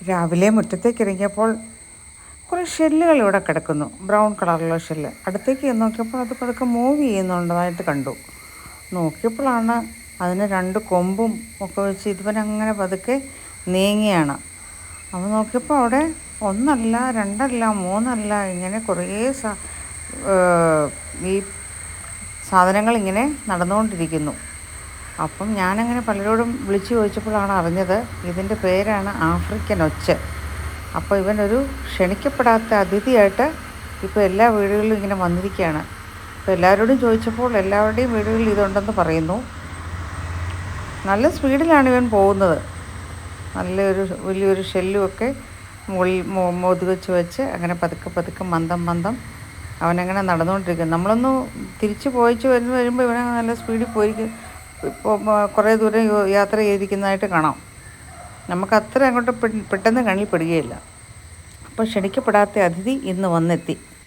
രാവിലെ മുറ്റത്തേക്ക് ഇറങ്ങിയപ്പോൾ കുറേ ഷെല്ലുകൾ ഇവിടെ കിടക്കുന്നു. ബ്രൗൺ കളറുള്ള ഷെല്ല്. അടുത്തേക്ക് നോക്കിയപ്പോൾ അത് പതുക്കെ മൂവ് ചെയ്യുന്നുണ്ടതായിട്ട് കണ്ടു. നോക്കിയപ്പോഴാണ് അതിന് രണ്ട് കൊമ്പും ഒക്കെ വെച്ച് ഇതുവനങ്ങനെ പതുക്കെ നീങ്ങിയാണ്. അപ്പോൾ നോക്കിയപ്പോൾ അവിടെ ഒന്നല്ല രണ്ടല്ല മൂന്നല്ല ഇങ്ങനെ കുറേ സാ ഈ സാധനങ്ങൾ ഇങ്ങനെ നടന്നുകൊണ്ടിരിക്കുന്നു. അപ്പം ഞാനങ്ങനെ പലരോടും വിളിച്ചു ചോദിച്ചപ്പോഴാണ് അറിഞ്ഞത് ഇതിന്റെ പേരാണ് ആഫ്രിക്കൻ ഒച്ച. അപ്പോൾ ഇവനൊരു ക്ഷണിക്കപ്പെടാത്ത അതിഥിയായിട്ട് ഇപ്പോൾ എല്ലാ വീടുകളിലും ഇങ്ങനെ വന്നിരിക്കുകയാണ്. അപ്പോൾ എല്ലാവരോടും ചോദിച്ചപ്പോൾ എല്ലാവരുടെയും വീടുകളിൽ ഇതുണ്ടെന്ന് പറയുന്നു. നല്ല സ്പീഡിലാണ് ഇവൻ പോകുന്നത്. നല്ലൊരു വലിയൊരു ഷെല്ലുമൊക്കെ മുകളിൽ മോതി വെച്ച് വെച്ച് അങ്ങനെ പതുക്കെ പതുക്കെ മന്ദം മന്ദം അവനങ്ങനെ നടന്നുകൊണ്ടിരിക്കും നമ്മളൊന്ന് തിരിച്ച് പോയിച്ച് വരുന്ന വരുമ്പോൾ ഇവനങ്ങനെ നല്ല സ്പീഡിൽ പോയിരിക്കും. ഇപ്പോൾ കുറേ ദൂരം യാത്ര ചെയ്തിരിക്കുന്നതായിട്ട് കാണാം. നമുക്ക് അത്ര അങ്ങോട്ട് പെട്ടെന്ന് കണ്ണിൽ പെടുകയില്ല. അപ്പോൾ ക്ഷണിക്കപ്പെടാത്ത അതിഥി ഇന്ന് വന്നെത്തി.